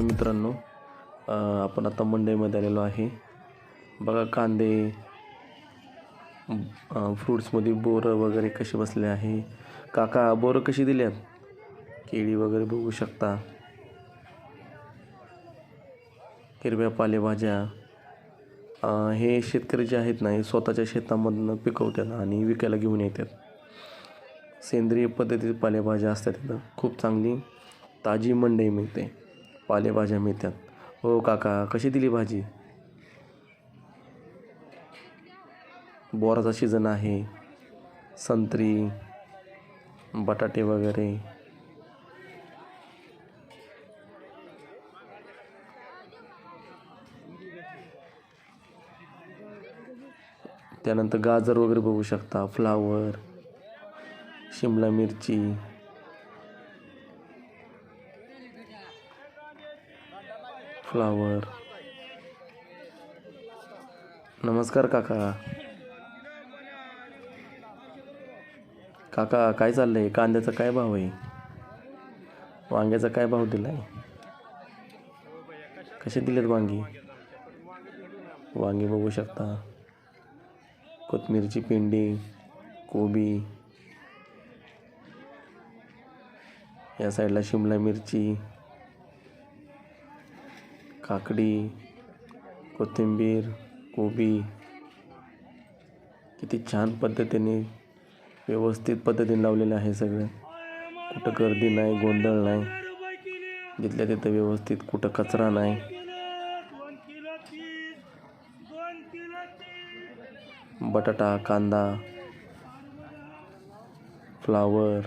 मित्रांनो आपण आता मंडईमध्ये आलेलो आहे. बघा कांदे फ्रूट्समध्ये बोरं वगैरे कसे बसले आहे. काका बोरं कशी दिल्यात केळी वगैरे बघू शकता. हिरव्या पालेभाज्या. हे शेतकरी जे आहेत ना हे स्वतःच्या शेतामधनं पिकवतात आणि विकायला घेऊन येतात. सेंद्रिय पद्धतीचे पालेभाज्या असतात. तिथं खूप चांगली ताजी मंडई मिळते. पालेभाज्या मिळतात. हो काका कशी दिली भाजी? बोराचा सीझन आहे. संत्री बटाटे वगैरे. त्यानंतर गाजर वगैरे बघू शकता. फ्लावर शिमला मिरची. फ्लावर. नमस्कार काका. काका काय चाललंय? कांद्याचा काय भाव आहे? वांग्याचा काय भाव दिलाय? कसे दिलेत वांगी? वांगी बघू शकता. कोथमिरची पिंडी कोबी. या साईडला शिमला मिरची. काकडी कोथिंबीर कोबी. किती छान पद्धतीने व्यवस्थित पद्धतीने लावलेलं आहे सगळं. कुठं गर्दी नाही गोंधळ नाही. जिथल्या तिथं व्यवस्थित कुठं कचरा नाही. बटाटा कांदा फ्लावर.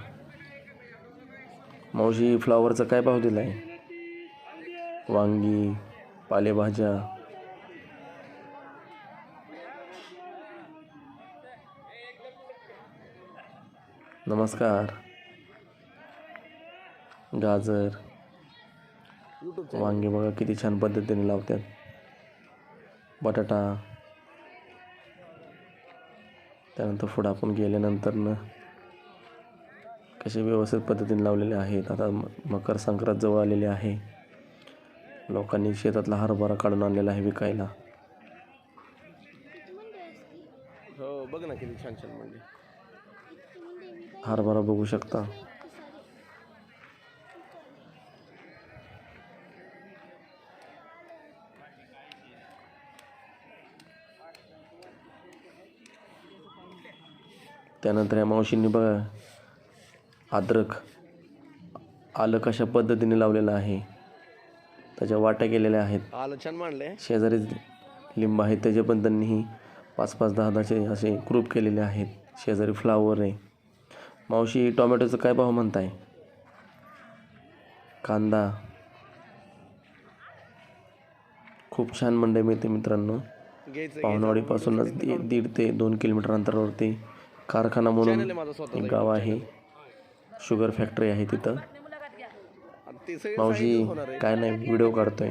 मावशी फ्लावरचा काय भाव दिला आहे वांगी. पालेभाज्या. नमस्कार. गाजर. वांगे बघा किती छान पद्धतीने लावतात बटाटा. त्यानंतर पुढं आपण गेल्यानंतर कसे व्यवस्थित पद्धतीने लावलेले आहेत. आता मकर संक्रांत जवळ आलेली आहे. लोकांनी शेतातला हरभरा काढून आणलेला आहे विकायला. हो बघ ना किती छान छान म्हणजे. हरभरा बघू शकता. त्यानंतर या मावशींनी बघा अद्रक आलं कशा पद्धतीने लावलेलं आहे. त्याच्या वाट्या केलेल्या आहेत. छान मांडलंय. शेजारी लिंब आहेत त्याचे पण त्यांनीही पाच पाच दहा दहाचे असे ग्रुप केलेले आहेत. शेजारी फ्लावर आहे. मावशी टोमॅटोचं काय भाव म्हणताय? कांदा. खूप छान मंडई मिळते मित्रांनो. दि- दीड ते दोन किलोमीटर अंतरावरती कारखाना म्हणून एक गाव आहे. शुगर फॅक्टरी आहे तिथं. मावशी काय नाही व्हिडिओ काढतोय.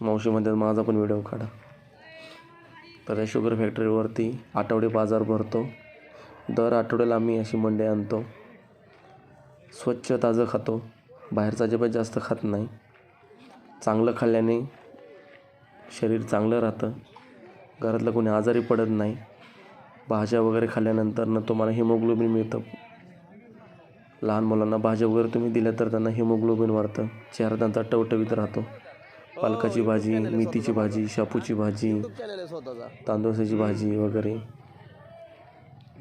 मावशी म्हणतात माझा पण व्हिडिओ काढा. तर त्या शुगर फॅक्टरीवरती आठवडे बाजार भरतो. दर आठवड्याला आम्ही अशी मंडई आणतो. स्वच्छ ताजं खातो. बाहेरचं अजिबात जास्त खात नाही. चांगलं खाल्ल्याने शरीर चांगलं राहतं. घरातलं कोणी आजारी पडत नाही. भाज्या वगैरे खाल्ल्यानंतर ना तुम्हाला हिमोग्लोबिन मिळतं. लहान मुलांना भाज्या वगैरे तुम्ही दिल्या तर त्यांना हिमोग्लोबिन वाढतं. चेहरा त्यांचा टवटवीत राहतो. पालकाची भाजी मेथीची भाजी शापूची भाजी तांदूळाची भाजी वगैरे.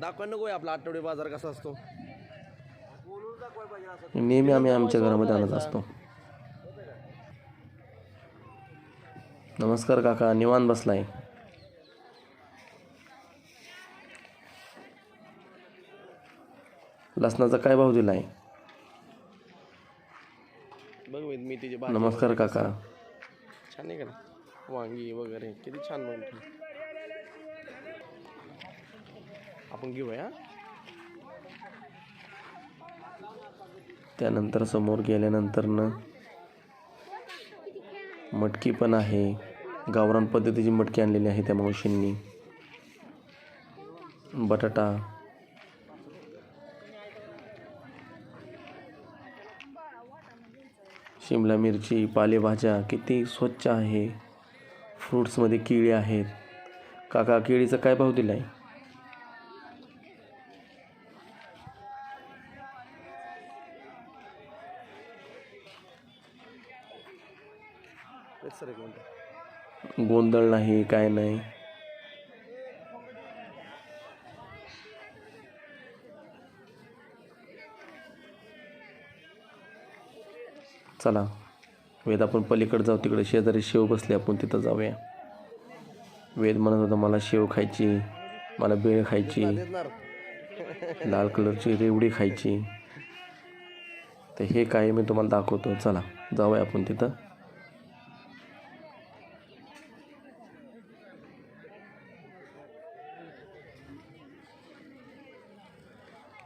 दाखवा नको आपला आठवडे बाजार कसा असतो. नेहमी आम्ही आमच्या घरामध्ये आणत असतो. नमस्कार काका निवांत बसलाय. लसणाचा काय भाव दिलाय? बघ मी नमस्कार काका. छान आहे का? वांगी वगैरे किती छान म्हणतो आपण घेऊया. त्यानंतर समोर गेल्यानंतर न मटकी पण आहे. गावरान पद्धतीची मटकी आणलेली आहे त्या मावशींनी. बटाटा. शिमला मिरची पालेभाज्या किती स्वच्छ आहे? फ्रूट्समध्ये केळी आहेत. काका केळीचा काय भाव दिला आहे गोंधळ नाही काय नाही. चला. वेद आपण पलीकडे जाऊ तिकडे शेजारी शेव बसले आपण तिथं जाऊया. वेद म्हणत होता मला शेव खायची मला बेळ खायची लाल कलरची रेवडी खायची. तर हे काय मी तुम्हाला दाखवतो. चला जाऊया आपण तिथं.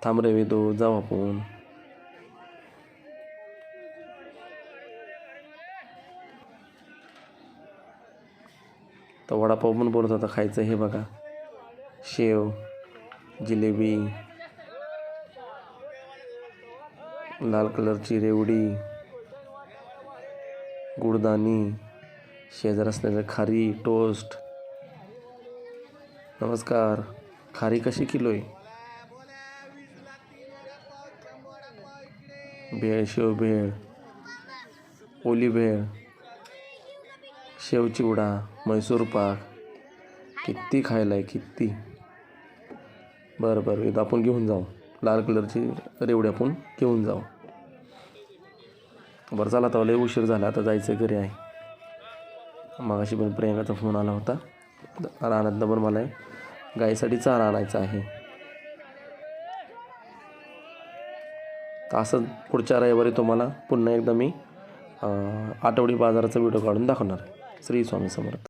थांब रे वेदो जाऊ आपण. तर वडापाव पण बोलत होता खायचं हे बघा. शेव जिलेबी लाल कलरची रेवडी गुडदाणी शेजार असलेलं खारी टोस्ट. नमस्कार. खारी कशी किलो आहे भेळ शेव भेळ ओली भेळ. शेवचिवडा म्हैसूर पाक. किती खायला आहे किती. बरं बरं इथं आपण घेऊन जाऊ. लाल कलरची रेवडी आपण घेऊन जाऊ. बरं चला आता लय उशीर झाला आता जायचं घरी आहे. मगाशी पण प्रियंकाचा फोन आला होता. रानातनं पण मला गाईसाठी चारा आणायचा आहे. तर असं पुढच्या रविवारी तुम्हाला पुन्हा एकदा मी आठवडी बाजाराचा व्हिडिओ काढून दाखवणार आहे. श्री स्वामी समर्थ.